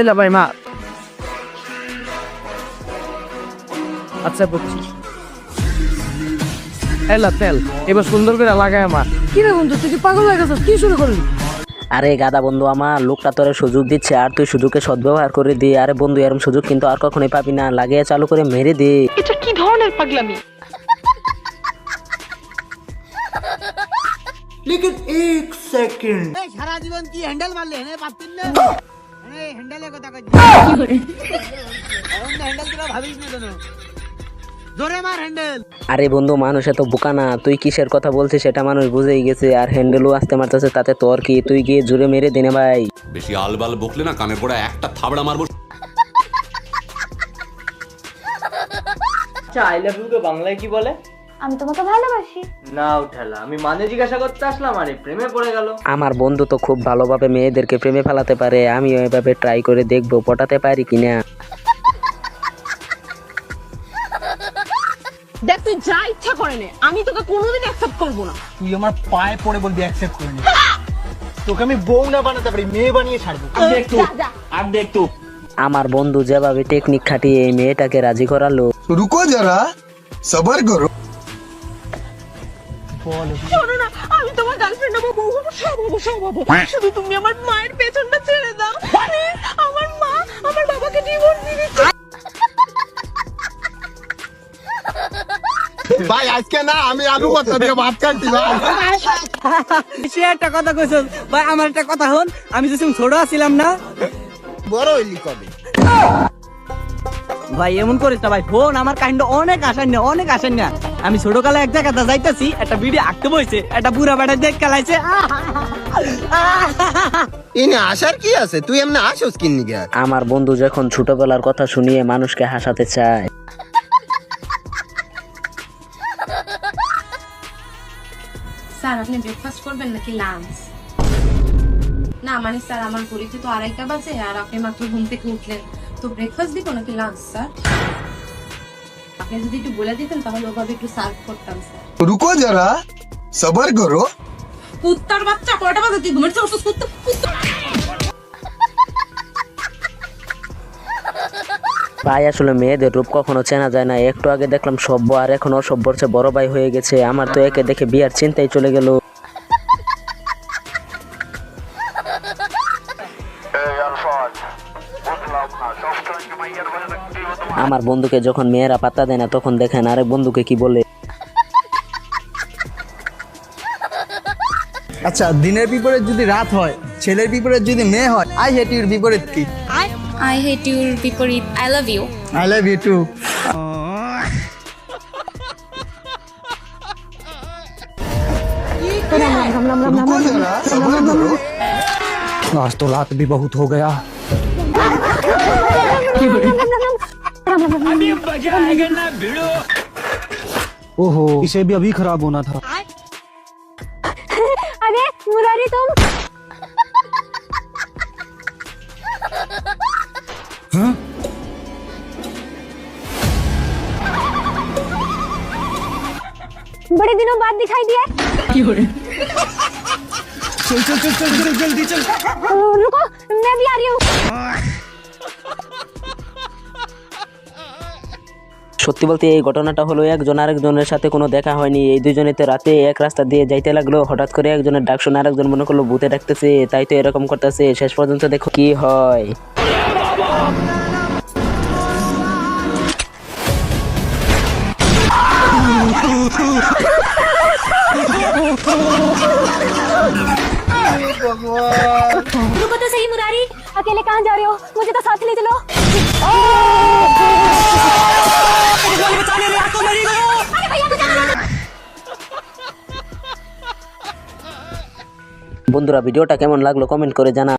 এলা ভাই মা। আচ্ছা বুঝছি। এলা তেল এবার সুন্দর করে লাগায় আমার কি রে বন্ধু তুই কি পাগল হয়ে গেছিস? কি শুরু করলি? আরে গাদা বন্ধু আমার লোকটা তোরে সুযোগ দিচ্ছে আর তুই সুযোগকে সদ্ব্যবহার করে দি। আরে বন্ধু এরকম সুযোগ কিন্তু আর কখনোই পাবি না। লাগিয়ে চালু করে মেরে দে। এটা কি ধরনের পাগলামি? সারা জীবন কি হ্যান্ডেল মারলে? হেনে পারতেন না হেনে হ্যান্ডেলের কথা কই হ্যান্ডেল দিলা ভাবিস না কেন? জোরে মার হ্যান্ডেল আরে বন্ধু মানুষ এত বোকা না। তুই কিসের কথা বলছিস সেটা মানুষ বুঝেই গেছে আর হ্যান্ডেলও আসতে মারতেছে তাতে তোর কি? তুই গিয়ে জুড়ে মেরে দিনে ভাই। বেশি আলবাল বকলে না কানে পড়া একটা থাবড়া মারবো। আচ্ছা আই লাভ ইউ কে বাংলায় কি বলে? আমি তোমাকে ভালোবাসি। না উঠালা আমি মানে জিজ্ঞাসা করতে আসলাম আরে প্রেমে পড়ে গেল। আমার বন্ধু তো খুব ভালোভাবে মেয়েদেরকে প্রেমে ফেলাতে পারে আমি এভাবে ট্রাই করে দেখব পটাতে পারি কিনা। দেখ তুই যা ইচ্ছা করে নে আমি তোকে কোনোদিন অ্যাকসেপ্ট করব না। তুই আমার পায়ে পড়ে বলবি অ্যাকসেপ্ট করে নে। তোকে আমি বউ না বানাতে পারি মেয়ে বানিয়ে ছাড়বো। আর দেখ তো আর দেখ আমার বন্ধু যেভাবে টেকনিক খাটিয়ে এই মেয়েটাকে রাজি করালো। রুকো যারা সবার করো আমি তোমার শুধু তুমি আমার মায়ের পেছনটা ছেড়ে দাও। আমার মা আমার বাবাকে ভাই আজকে না আমি আলু কথা দিয়ে ভাত খাচ্ছি ভাই। একটা কথা কইছ ভাই আমার একটা কথা হন আমি যখন ছোট ছিলাম না। বড় হইলি কবে? ভাই এমন করিস না ভাই ফোন আমার কাহিনীটা অনেক আসান না অনেক আসান না। আমি ছোটকালে এক জায়গাতে যাইতাছি একটা ভিডিও আঁকতে বইছে একটা বুড়া বেটা দেখ খেলাইছে। ইনে আসার কি আছে? তুই এমনি আসোস কিন্নি গিয়া আমার বন্ধু যখন ছোটবেলার কথা শুনিয়ে মানুষকে হাসাতে চায়। স্যার আপনি ব্রেকফাস্ট করবেন নাকি লাঞ্চ না মানে স্যার আমার পরিচিত তো আড়াইটা বাজে আর আপনি মাত্র ঘুম থেকে উঠলেন। তো ব্রেকফাস্ট দিব নাকি লাঞ্চ স্যার আপনি যদি একটু বলে দিতেন তাহলে ওভাবে একটু সার্ভ করতাম স্যার রুকো যারা সবার করো। কুত্তার বাচ্চা কয়টা বাজে তুই ঘুমের চোখ কুত্তা কুত্তা। ভাই আসলে মেয়েদের রূপ কখনো চেনা যায় না। একটু আগে দেখলাম সভ্য আর এখন অসভ্যর চেয়ে বড় ভাই হয়ে গেছে। আমার তো একে দেখে বিয়ার চিন্তাই চলে গেলো। আমার বন্ধুকে যখন মেয়েরা পাত্তা দেয় না তখন দেখেন আরেক বন্ধুকে কি বলে আচ্ছা দিনের বিপরীত যদি রাত হয় ছেলের বিপরীত যদি মেয়ে হয় আই হেট ইউর বিপরীত কি আই হেট ইউর বিপরীত I love you I love you too रुको जरा सबर करो आज तो रात भी बहुत हो गया ओहो इसे भी अभी खराब होना था। अरे मुरारी तुम। बड़े दिनों बाद दिखाई दिया। चल चल चल चल चल जल्दी चल। रुको मैं भी आ रही हूँ। সত্যি বলতে এই ঘটনাটা হলো একজন আরেকজনের সাথে কোনো দেখা হয়নি এই দুজনে তো রাতে এক রাস্তা দিয়ে যাইতে লাগলো হঠাৎ করে একজনের ডাক শুনে আরেকজন মনে করলো ভূতে ডাকতেছে তাই তো এরকম করতেছে শেষ পর্যন্ত দেখো কি হয় रुको तो सही मुरारी अकेले कहाँ जा रहे हो मुझे तो साथ ले चलो বন্ধুরা ভিডিওটা কেমন লাগল? কমেন্ট করে জানা